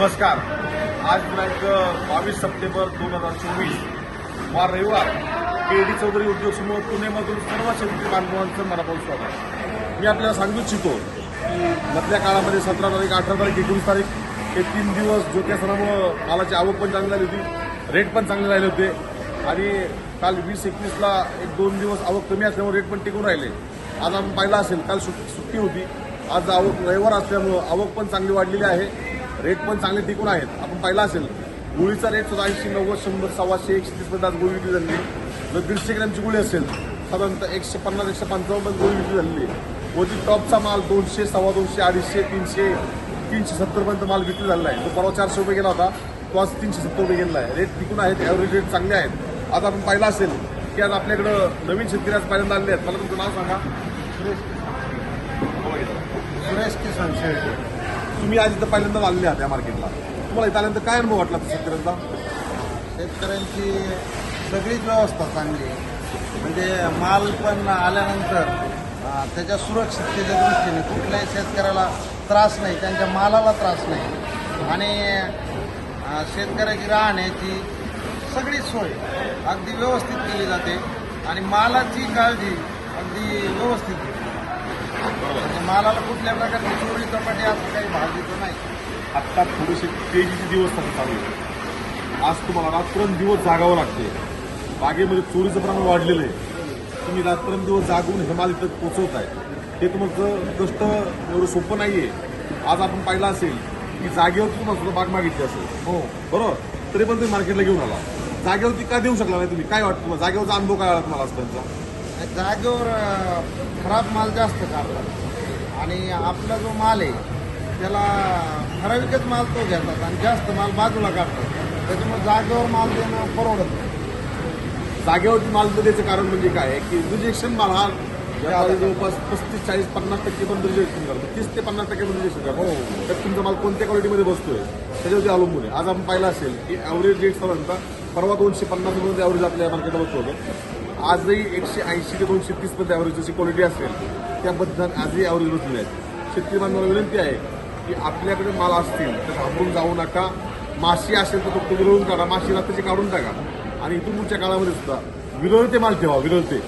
नमस्कार. आज दिनांक बावीस सप्टेंबर दोन हजार चोवीस. वार रविवार. केडी चौधरी उद्योग समूह पुणेमधून सर्व शेतकरी बांधवांचं मनापासून स्वागत. मी आपल्याला सांगू इच्छितो की मधल्या काळामध्ये सतरा तारीख अठरा तारीख एकोणीस तारीख हे तीन दिवस जोत्या सणामुळं मालाची आवक पण चांगली झाली होती. रेट पण चांगले राहिले होते. आणि काल वीस एकवीसला एक दोन दिवस आवक कमी असल्यामुळे रेट पण टिकून राहिले. आज आपण पाहिलं असेल काल सुट्टी होती. आज आवक रविवार असल्यामुळं आवक पण चांगली वाढलेली आहे. रेट पण चांगले टिकून आहेत. आपण पाहिला असेल गुळीचा रेट सुद्धा ऐंशी नव्वद शंभर सव्वाशे एकशे तीसपर्यंत आज गोळी विक्री झाली जर दीडशे ग्रॅमची गोळी असेल साधारणतः एकशे पन्नास एकशे पंचावन्न पर्यंत गोळी विक्री झालेली आहे. वरती टॉपचा माल दोनशे सव्वा दोनशे अडीचशे तीनशे तीनशे सत्तरपर्यंत माल विक्री झालेला आहे. तो परवा चारशे रुपये गेला होता तो आज तीनशे सत्तर रुपये गेलेला आहे. रेट टिकून आहेत ॲव्हरेज रेट चांगले आहेत. आज आपण पाहिला असेल की आज आपल्याकडं नवीन शेतकरी आज पहिल्यांदा आलेले आहेत. मला तुमचं नाव सांगा. सुरेश किसन शेळके तुम्ही आज इथं पहिल्यांदा आलेले आहात या मार्केटला. तुम्हाला इथं आल्यानंतर काय अनुभव वाटला शेतकऱ्यांचा? शेतकऱ्यांची सगळीच व्यवस्था चांगली आहे. म्हणजे माल पण आल्यानंतर त्याच्या सुरक्षिततेच्या दृष्टीने कुठल्याही शेतकऱ्याला त्रास नाही त्यांच्या मालाला त्रास नाही. आणि शेतकऱ्याची राहण्याची सगळी सोय अगदी व्यवस्थित केली जाते. आणि मालाची काळजी अगदी व्यवस्थित घेतली मालाला कुठल्या प्रकारची चोरी कपाटी असं काही भाग देतो नाही. आत्ता थोडेसे तेजीचे दिवस आता चालू आहे आज तुम्हाला रात्रंदिवस जागावं लागते. बागेमध्ये चोरीचं प्रमाण वाढलेलं आहे. तुम्ही रात्रंदिवस जागून हे माल इथं पोचवत आहे हे तुमचं कष्ट एवढं सोपं नाही आहे आज आपण पाहिलं असेल की जागेवरती तुम्हाला सुद्धा बाग मागितली असेल. हो बरोबर? तरी पण तुम्ही मार्केटला घेऊन आला. जागेवरती का देऊ शकला नाही तुम्ही? काय वाटतं तुम्हाला? जागेवरचा अनुभव काय आला तुम्हाला त्यांचा? जागेवर खराब माल जास्त काढला. आणि आपला जो माल आहे त्याला ठराविकच माल तो घेतात आणि जास्त माल बाजूला काढतात. त्याच्यामुळे जागेवर माल देणं परवडत नाही. जागेवरती माल न द्यायचं कारण म्हणजे काय आहे की रिजेक्शन माल हा जवळपास पस्तीस चाळीस पन्नास टक्के पण रिजेक्शन करतो. तीस ते पन्नास टक्के पण रिजेक्शन करतो. तर तुमचा माल कोणत्या क्वालिटीमध्ये बसतोय? त्याच्यावरती अवलंबून आहे. आज आपण पाहिलं असेल की ॲव्हरेज रेट साधारणतः परवा दोनशे पन्नास रुपये ॲव्हरेज आपल्या मार्केटला बसतो होतं. आजही एकशे ऐंशी ते दोनशे तीस पर्यंत ॲव्हरेज जशी क्वालिटी असेल त्याबद्दल आजही ॲव्हरेज बसलेले आहेत. शेतकरी बांधवांना विनंती आहे की आपल्याकडे माल असतील तर घाबरून जाऊ नका. माशी असेल तर फक्त विरळून काढा. माशी रात्रीचे काढून टाका. आणि इथून पुढच्या काळामध्ये सुद्धा विरळते माल ठेवा विरळते.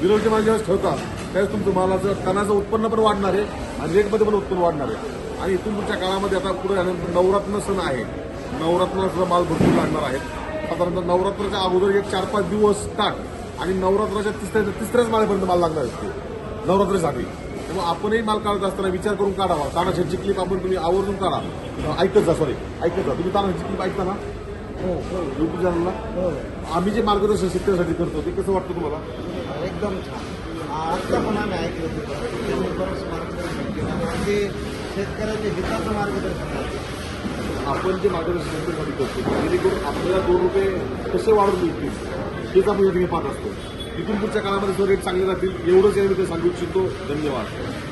विरळते माल ज्यावेळेस ठेवता त्यावेळेस तुमचं मालाचं तणाचं उत्पन्न पण वाढणार आहे आणि रेटमध्ये पण उत्पन्न वाढणार आहे. आणि इथून पुढच्या काळामध्ये आता पुढे झाल्यानंतर नवरात्र सण आहे नवरात्राला सुद्धा माल भरपूर लागणार आहे साधारणतः नवरात्राच्या अगोदर एक चार पाच दिवस टाक. आणि नवरात्राच्या तिसऱ्या तिसऱ्याच माळेपर्यंत माल लागणार असते नवरात्रीसाठी. त्यामुळे आपणही माल काढत असताना विचार करून काढावा. तानाशाची क्लिप आपण तुम्ही आवर्जून काढा. ऐकत जा सॉरी ऐकत जा. तुम्ही तानाशाची क्लिप ऐकता ना? हो युट्यूब चॅनलला आम्ही जे मार्गदर्शन शेतकऱ्यासाठी करतो ते कसं वाटतं तुम्हाला? एकदम छान. आत्ता पण आम्ही ऐकलं होतं त्यांनी बरंच मार्गदर्शन केलं. आणि ते शेतकऱ्याच्या हिताचं मार्गदर्शन. आपण जे मार्गदर्शन शेतकऱ्यासाठी करतो जेणेकरून आपल्याला दोन रुपये कसे वाढून मिळतील हेच आपण या ठिकाणी पाहत असतो. इथून पुढच्या काळामध्ये जर रेट चांगले राहतील एवढंच या मी ते सांगू इच्छितो. धन्यवाद.